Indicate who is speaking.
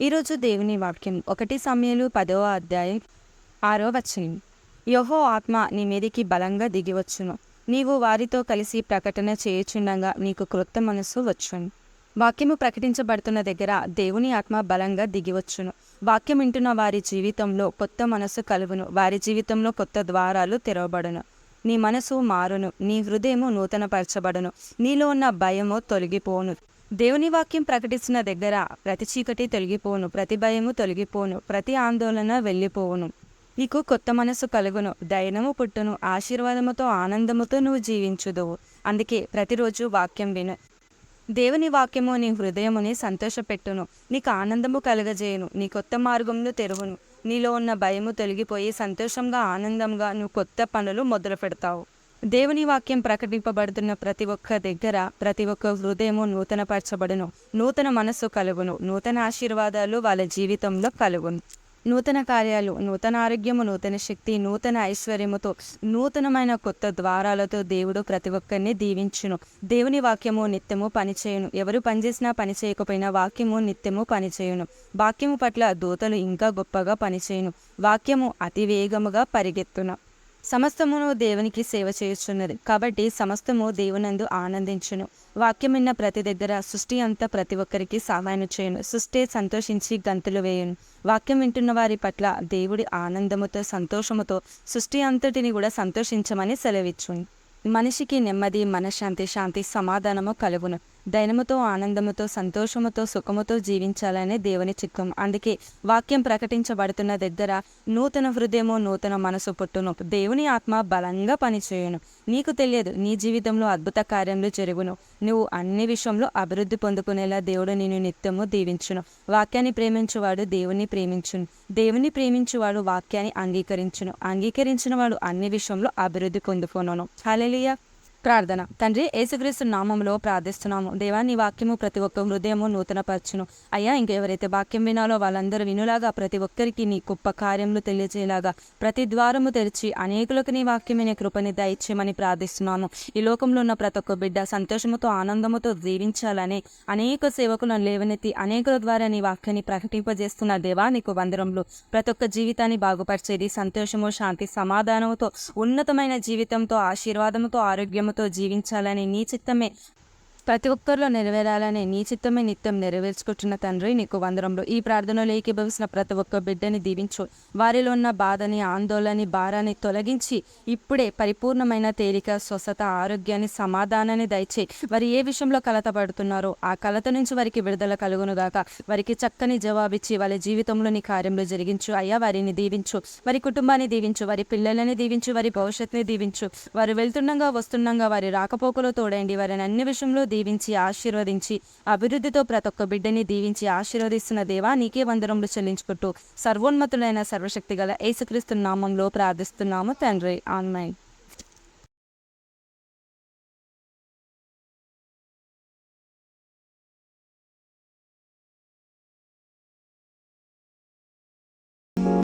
Speaker 1: ఈరోజు దేవుని వాక్యం. ఒకటి సమయంలో పదవ అధ్యాయం ఆరో వచనం. యహో ఆత్మ నీ మీదికి బలంగా దిగివచ్చును నీవు వారితో కలిసి ప్రకటన చేయుచుండగా నీకు క్రొత్త మనస్సు వచ్చును. వాక్యము ప్రకటించబడుతున్న దగ్గర దేవుని ఆత్మ బలంగా దిగివచ్చును వాక్యం వింటున్న వారి జీవితంలో కొత్త మనస్సు కలుగును. వారి జీవితంలో కొత్త ద్వారాలు తెరవబడును. నీ మనసు మారును. నీ హృదయము నూతనపరచబడును. నీలో ఉన్న భయము తొలగిపోను. దేవుని వాక్యం ప్రకటిస్తున్న దగ్గర ప్రతి చీకటి తొలగిపోను ప్రతి భయము తొలగిపోను ప్రతి ఆందోళన వెళ్ళిపోవును. నీకు కొత్త మనసు కలుగును దైనము పుట్టును ఆశీర్వాదముతో ఆనందముతో నువ్వు జీవించుదువు. అందుకే ప్రతిరోజు వాక్యం విను. దేవుని వాక్యము నీ హృదయముని సంతోషపెట్టును నీకు ఆనందము కలగజేయును నీ కొత్త మార్గమును తెరువును. నీలో ఉన్న భయము తొలగిపోయి సంతోషంగా ఆనందంగా నువ్వు కొత్త పనులు మొదలు పెడతావు దేవుని వాక్యం ప్రకటింపబడుతున్న ప్రతి ఒక్క దగ్గర ప్రతి ఒక్క హృదయము నూతనపరచబడును. నూతన మనస్సు కలుగును. నూతన ఆశీర్వాదాలు వాళ్ళ జీవితంలో కలుగును. నూతన కార్యాలు నూతన ఆరోగ్యము నూతన శక్తి నూతన ఐశ్వర్యముతో నూతనమైన కొత్త ద్వారాలతో దేవుడు ప్రతి ఒక్కరిని దీవించును. దేవుని వాక్యము నిత్యము పనిచేయును. ఎవరు పనిచేసినా పని చేయకపోయినా వాక్యము నిత్యము పనిచేయును. వాక్యము పట్ల దూతలు ఇంకా గొప్పగా పనిచేయును. వాక్యము అతి వేగముగా పరిగెత్తును. సమస్తమును దేవునికి సేవ చేయుచున్నది. కాబట్టి సమస్తము దేవునందు ఆనందించును. వాక్యం విన్న ప్రతి దగ్గర సృష్టి అంతా ప్రతి ఒక్కరికి సహాయం చేయను. సృష్టి సంతోషించి గంతులు వేయును. వాక్యం వింటున్న వారి పట్ల దేవుడి ఆనందముతో సంతోషముతో సృష్టి అంతటిని కూడా సంతోషించమని సెలవిచ్చును. మనిషికి నెమ్మది మనశ్శాంతి శాంతి సమాధానము కలుగును. దైనముతో ఆనందముతో సంతోషముతో సుఖముతో జీవించాలనే దేవుని చిత్తం. అందుకే వాక్యం ప్రకటించబడుతున్న దగ్గర నూతన హృదయము నూతన మనసు పుట్టును. దేవుని ఆత్మ బలంగా పనిచేయును. నీకు తెలియదు నీ జీవితంలో అద్భుత కార్యములు జరుగును. నువ్వు అన్ని విషయంలో అభివృద్ధి పొందుకునేలా దేవుడు నేను నిత్యము దీవించును. వాక్యాన్ని ప్రేమించువాడు దేవుని ప్రేమించును. దేవుని ప్రేమించువాడు వాక్యాన్ని అంగీకరించును. అంగీకరించిన వాడు అన్ని విషయంలో అభివృద్ధి పొందుకును హలలియా ప్రార్థన. తండ్రి యేసుక్రీస్తు నామంలో ప్రార్థిస్తున్నాము. దేవా నీ వాక్యము ప్రతి ఒక్క హృదయము నూతనపరచును. అయ్యా ఇంకెవరైతే వాక్యం వినాలో వాళ్ళందరూ వినులాగా ప్రతి ఒక్కరికి నీ గొప్ప కార్యములు తెలియజేయలాగా ప్రతి ద్వారము తెరిచి అనేకులకు నీ వాక్యమే కృపని దయచేయమని ప్రార్థిస్తున్నాను. ఈ లోకంలో ఉన్న ప్రతి ఒక్క బిడ్డ సంతోషముతో ఆనందముతో జీవించాలని అనేక సేవకులను లేవనెత్తి అనేకుల ద్వారా నీ వాక్యాన్ని ప్రకటింపజేస్తున్న దేవా నీకు వందరంలో ప్రతి ఒక్క జీవితాన్ని బాగుపరిచేది సంతోషము శాంతి సమాధానముతో ఉన్నతమైన జీవితంతో ఆశీర్వాదముతో ప్రేమతో జీవించాలని నీ చిత్తమే. ప్రతి ఒక్కరిలో నెరవేరాలని నీ చిత్తమే నిత్యం నెరవేర్చుకుంటున్న తండ్రి నీకు వందరంలో ఈ ప్రార్థనలో ఏకీభవిస్తున్న ప్రతి ఒక్క బిడ్డని దీవించు. వారిలో ఉన్న బాధని ఆందోళన భారాన్ని తొలగించి ఇప్పుడే పరిపూర్ణమైన తేలిక స్వస్థత ఆరోగ్యాన్ని సమాధానాన్ని దయచే వారు ఏ విషయంలో కలత పడుతున్నారో ఆ కలత నుంచి వారికి విడుదల కలుగునుగాక వారికి చక్కని జవాబిచ్చి వాళ్ళ జీవితంలో నీ కార్యంలో జరిగించు. అయ్యా వారిని దీవించు. వారి కుటుంబాన్ని దీవించు. వారి పిల్లలని దీవించు. వారి భవిష్యత్తుని దీవించు. వారు వెళ్తుండగా వస్తుండగా వారి రాకపోకలో తోడండి. వారిని అన్ని విషయంలో దీవించి ఆశీర్వదించి అభివృద్ధితో ప్రతి ఒక్క బిడ్డని దీవించి ఆశీర్వదిస్తున్న దేవా నీకే వందరములు చెల్లించుకుంటూ సర్వోన్నతులైన సర్వశక్తి గల యేసుక్రీస్తు నామంలో ప్రార్థిస్తున్నాము తండ్రి. ఆన్లైన్